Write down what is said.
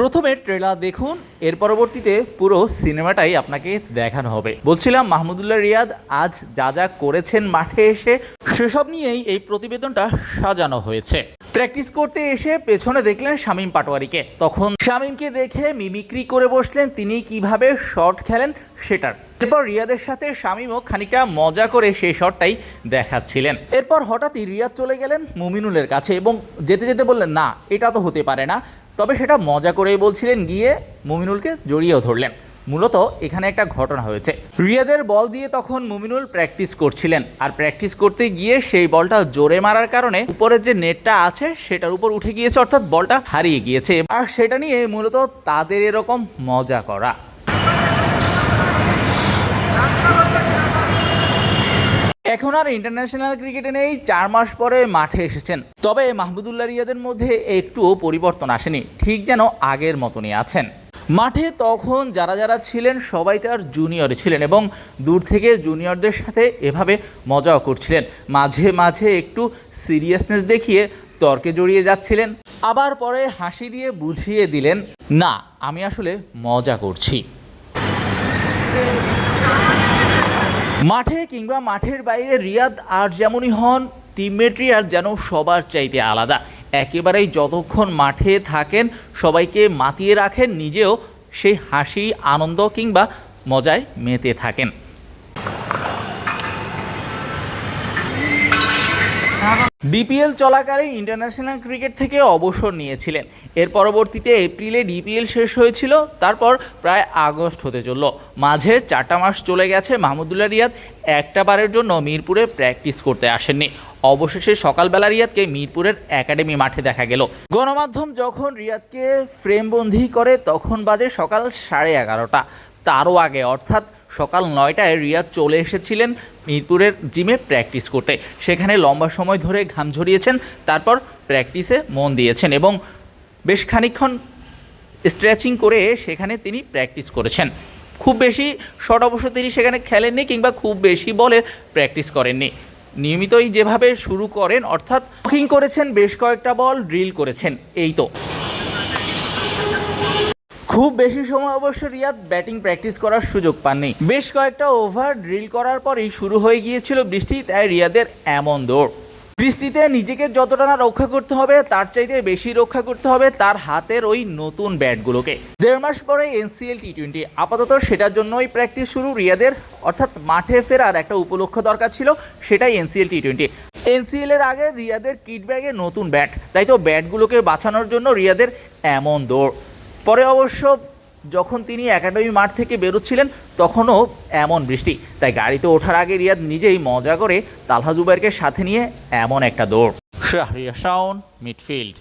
প্রথমে ট্রেলার দেখুন, এর পরবর্তীতে পুরো সিনেমাটাই আপনাকে দেখানো হবে। বলছিলাম মাহমুদুল্লাহ রিয়াদ, আজ যা যা করেছেন মাঠে এসে, সেসব নিয়েই এই প্রতিবেদনটা সাজানো হয়েছে। প্র্যাকটিস করতে এসে পেছনে দেখলেন শামীম পাটোয়ারিকে। তখন শামীমকে দেখে মিমিক্রি করে বসলেন, তিনি কীভাবে শট খেলেন সেটার। এরপর রিয়াদের সাথে শামীমও খানিকটা মজা করে সেই শটটাই দেখাচ্ছিলেন। এরপর হঠাৎই রিয়াদ চলে গেলেন মুমিনুলের কাছে এবং যেতে যেতে বললেন, না, এটা তো হতে পারে না। তবে সেটা মজা করেই বলছিলেন, গিয়ে মুমিনুলকে জড়িয়েও ধরলেন। মূলত এখানে একটা ঘটনা হয়েছে। রিয়াদের বল দিয়ে তখন মুমিনুল প্র্যাকটিস করছিলেন। আর প্র্যাকটিস করতে গিয়ে সেই বলটা জোরে মারার কারণে উপরের যে নেটটা আছে, সেটার উপর উঠে গিয়েছে, অর্থাৎ বলটা হারিয়ে গিয়েছে। আর সেটা নিয়ে মূলত তাদের এরকম মজা করা। এখন আর ইন্টারন্যাশনাল ক্রিকেটে নেই, চার মাস পরে মাঠে এসেছেন। তবে মাহমুদুল্লাহ রিয়াদের মধ্যে একটুও পরিবর্তন আসেনি, ঠিক যেন আগের মতনই আছেন। মাঠে তখন যারা যারা ছিলেন, সবাই তার জুনিয়রে ছিলেন এবং দূর থেকে জুনিয়রদের সাথে এভাবে মজাও করছিলেন। মাঝে মাঝে একটু সিরিয়াসনেস দেখিয়ে তর্কে জড়িয়ে যাচ্ছিলেন। আবার পরে হাসি দিয়ে বুঝিয়ে দিলেন, না, আমি আসলে মজা করছি। মাঠে কিংবা মাঠের বাইরে রিয়াদ আর যেমনই হন টিমমেটরি আর যেন সবার চাইতে আলাদা। একেবারেই যতক্ষণ মাঠে থাকেন, সবাইকে মাতিয়ে রাখেন, নিজেও সেই হাসি, আনন্দ কিংবা মজায় মেতে থাকেন। ডিপিএল চলাকালীন ইন্টারন্যাশনাল ক্রিকেট থেকে অবসর নিয়েছিলেন। এর পরবর্তীতে এপ্রিলে ডিপিএল শেষ হয়েছিল, তারপর প্রায় আগস্ট হতে চলল। মাঝে চারটা মাস চলে গেছে মাহমুদুল্লাহ রিয়াদ একটা বারের জন্য মিরপুরে প্র্যাকটিস করতে আসেননি। অবশেষে সকালবেলা রিয়াদকে মিরপুরের একাডেমি মাঠে দেখা গেল। গণমাধ্যম যখন রিয়াদকে ফ্রেমবন্দি করে, তখন বাজে সকাল সাড়ে এগারোটা। তারও আগে, অর্থাৎ সকাল নয়টায় রিয়াদ চলে এসেছিলেন মিরপুরের জিমে প্র্যাকটিস করতে। সেখানে লম্বা সময় ধরে ঘাম ঝরিয়েছেন, তারপর প্র্যাকটিসে মন দিয়েছেন এবং বেশ খানিকক্ষণ স্ট্রেচিং করে সেখানে তিনি প্র্যাকটিস করেছেন। খুব বেশি শট অবশ্য তিনি সেখানে খেলেননি কিংবা খুব বেশি বলে প্র্যাকটিস করেননি। নিয়মিতই যেভাবে শুরু করেন, অর্থাৎ বুকিং করেছেন, বেশ কয়েকটা বল ড্রিল করেছেন, এই তো। খুব বেশি সময় অবশ্য রিয়াদ ব্যাটিং প্র্যাকটিস করার সুযোগ পাননি। বেশ কয়েকটা ওভার ড্রিল করার পরেই শুরু হয়ে গিয়েছিল বৃষ্টি, তাই রিয়াদের এমন দৌড়। বৃষ্টিতে নিজেকে যতটা না রক্ষা করতে হবে, তার চাইতে বেশি রক্ষা করতে হবে তার হাতের ওই নতুন ব্যাটগুলোকে। দেড় মাস পরে এনসিএল টি টোয়েন্টি আপাতত সেটার জন্যই প্র্যাকটিস শুরু রিয়াদের, অর্থাৎ মাঠে ফেরার একটা উপলক্ষ দরকার ছিল, সেটাই এনসিএল টি টোয়েন্টি এনসিএল এর আগে রিয়াদের কিট ব্যাগে নতুন ব্যাট, তাই তো ব্যাটগুলোকে বাঁচানোর জন্য রিয়াদের এমন দৌড়। পরে অবশ্য যখন তিনি একাডেমি মাঠ থেকে বেরোচ্ছিলেন, তখনও এমন বৃষ্টি। তাই গাড়িতে ওঠার আগে রিয়াদ নিজেই মজা করে তালহা জুবাইরকে সাথে নিয়ে এমন একটা দৌড়। শাহরিয়া মিডফিল্ড।